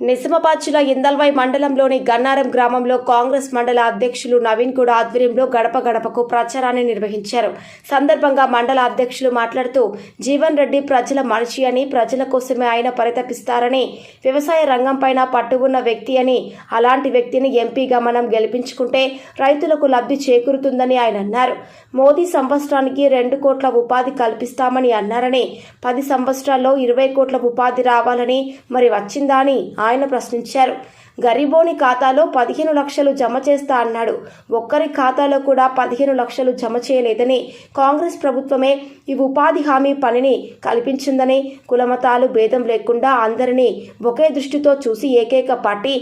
నిజామాబాద్ జిల్లా మండలంలోని గన్నారం గ్రామంలో కాంగ్రెస్ మండల అధ్యక్షులు నవీన్ కూడా ఆధ్వర్యంలో గడప గడపకు ప్రచారాన్ని నిర్వహించారు. సందర్భంగా మండల అధ్యక్షులు మాట్లాడుతూ జీవన్ రెడ్డి ప్రజల మనిషి అని ప్రజల కోసమే ఆయన పరితపిస్తారని వ్యవసాయ రంగంపైన పట్టు ఉన్న వ్యక్తి అని అలాంటి వ్యక్తిని ఎంపీగా మనం గెలిపించుకుంటే రైతులకు లబ్ధి చేకూరుతుందని ఆయన అన్నారు. మోదీ సంవత్సరానికి రెండు కోట్ల ఉపాధి కల్పిస్తామని అన్నారని పది సంవత్సరాల్లో ఇరవై కోట్ల ఉపాధి రావాలని మరి వచ్చిందా అని ఆయన ప్రశ్నించారు. గరీబోని ఖాతాలో పదిహేను లక్షలు జమ చేస్తా అన్నాడు. ఒక్కరి ఖాతాలో కూడా పదిహేను లక్షలు జమ చేయలేదని కాంగ్రెస్ ప్రభుత్వమే ఈ ఉపాధి హామీ పనిని కల్పించిందని కులమతాలు భేదం లేకుండా అందరినీ ఒకే దృష్టితో చూసి ఏకైక పార్టీ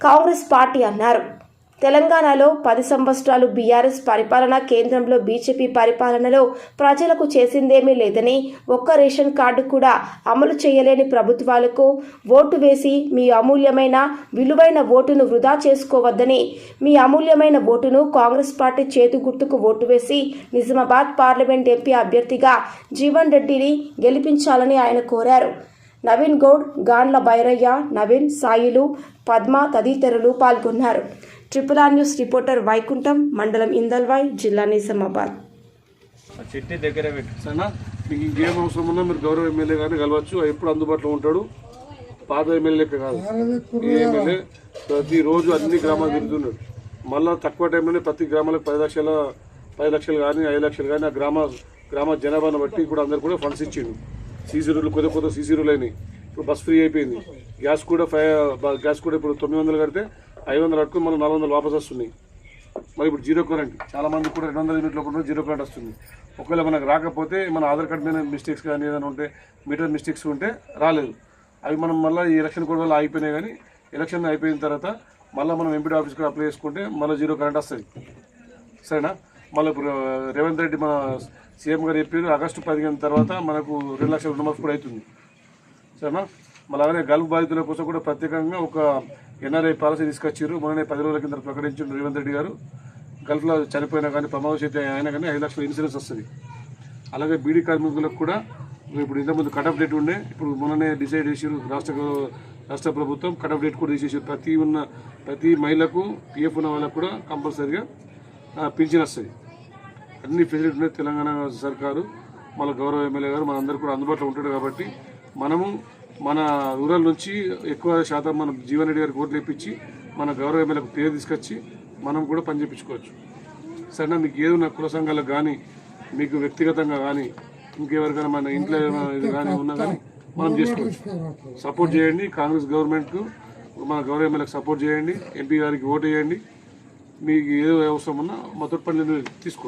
కాంగ్రెస్ పార్టీ అన్నారు. తెలంగాణలో పది సంవత్సరాలు బీఆర్ఎస్ పరిపాలన కేంద్రంలో బీజేపీ పరిపాలనలో ప్రజలకు చేసిందేమీ లేదని ఒక్క రేషన్ కార్డు కూడా అమలు చేయలేని ప్రభుత్వాలకు ఓటు వేసి మీ అమూల్యమైన విలువైన ఓటును వృధా చేసుకోవద్దని మీ అమూల్యమైన ఓటును కాంగ్రెస్ పార్టీ చేతు గుర్తుకు ఓటు వేసి నిజామాబాద్ పార్లమెంట్ ఎంపీ అభ్యర్థిగా జీవన్ రెడ్డిని గెలిపించాలని ఆయన కోరారు. నవీన్ గౌడ్ గాండ్ల బైరయ్య నవీన్ సాయిలు పద్మ తదితరులు పాల్గొన్నారు. Triple R news reporter Vaikuntham మండలం ఇందల్వాయ్ జిల్లా నిజామాబాద్. చెట్టు దగ్గర పెట్టు. సరేనా? మీకు ఇంకేం అవసరం ఉన్నా మీరు గౌరవ ఎమ్మెల్యే గారిని కలవచ్చు. ఎప్పుడు అందుబాటులో ఉంటాడు? పాత ఎమ్మెల్యే కాదు. ఈ ఎమ్మెల్యే? ప్రతిరోజు అన్ని గ్రామాలు తిరుగుతున్నాడు. మళ్ళా తక్కువ టైంలోనే ప్రతి గ్రామాలకు పది లక్షల పది లక్షలు కానీ ఐదు లక్షలు కానీ ఆ గ్రామ గ్రామ జనాభాను బట్టి ఇప్పుడు అందరు కూడా ఫండ్స్ ఇచ్చిండు. సీసీ రోడ్లు కొత్త కొత్త సీసీ రోడ్లు అయినాయి. ఇప్పుడు బస్ ఫ్రీ అయిపోయింది. గ్యాస్ కూడా ఫైవ్ గ్యాస్ కూడా ఇప్పుడు తొమ్మిది వందలు కడితే ఐదు వందలు కట్టుకుని మనం నాలుగు వందలు వాపస్ వస్తున్నాయి. మరి ఇప్పుడు జీరో కరెంట్ చాలా మంది కూడా రెండు వందల యూనిట్లో కూడా జీరో కరెంట్ వస్తుంది. ఒకవేళ మనకు రాకపోతే మన ఆధార్ కార్డ్ మీద మిస్టేక్స్ కానీ ఏదైనా ఉంటే మీటర్ మిస్టేక్స్ ఉంటే రాలేదు. అవి మనం మళ్ళీ ఈ ఎలక్షన్ కూడా వల్ల అయిపోయినాయి కానీ ఎలక్షన్ అయిపోయిన తర్వాత మళ్ళీ మనం ఎంపీడీ ఆఫీస్కి అప్లై చేసుకుంటే మళ్ళీ జీరో కరెంట్ వస్తుంది. సరేనా? మళ్ళీ ఇప్పుడు రేవంత్ రెడ్డి మన సీఎం గారు చెప్పారు ఆగస్టు పదిహేను తర్వాత మనకు రెండు లక్షల రుణమాఫీ కూడా అవుతుంది. సరేనా? మళ్ళీ అలాగే గల్ఫ్ బాధితుల కోసం కూడా ప్రత్యేకంగా ఒక ఎన్ఆర్ఐ పాలసీ తీసుకొచ్చారు మొన్ననే పది రోజుల కింద ప్రకటించారు రేవంత్ రెడ్డి గారు. గల్ఫ్లో చనిపోయినా కానీ ప్రమాదశక్తి అయినా కానీ ఐదు లక్షల ఇన్సూరెన్స్ వస్తుంది. అలాగే బీడీ కార్మికులకు కూడా ఇప్పుడు ఇంతకుముందు కటప్ డేట్ ఉండే. ఇప్పుడు మొన్ననే డిసైడ్ చేసారు రాష్ట్ర రాష్ట్ర ప్రభుత్వం. కటప్ డేట్ కూడా తీసేసారు ప్రతి ఉన్న ప్రతి మహిళకు పిఎఫ్ ఉన్న వాళ్ళకు కూడా కంపల్సరీగా పింఛన్ వస్తుంది. అన్ని ఫెసిలిటీ ఉన్నాయి తెలంగాణ సర్కారు. మళ్ళీ గౌరవ ఎమ్మెల్యే గారు మనందరూ కూడా అందుబాటులో ఉంటాడు కాబట్టి మనము మన రూరల్ నుంచి ఎక్కువ శాతం మన జీవన్ రెడ్డి గారికి ఓట్లు ఇప్పించి మన గౌరవ ఎమ్మెల్యేకు పేరు తీసుకొచ్చి మనం కూడా పని చేయించుకోవచ్చు. సరేనా? మీకు ఏదైనా కుల సంఘాలకు కానీ మీకు వ్యక్తిగతంగా కానీ ఇంకెవరికైనా మన ఇంట్లో ఏమైనా ఇది కానీ ఉన్నా కానీ మనం చేసుకోవచ్చు. సపోర్ట్ చేయండి. కాంగ్రెస్ గవర్నమెంట్కు మన గౌరవ ఎమ్మెల్యేకి సపోర్ట్ చేయండి. ఎంపీ గారికి ఓటు వేయండి. మీకు ఏదో అవసరం ఉన్నా మా తోటి పని తీసుకోండి.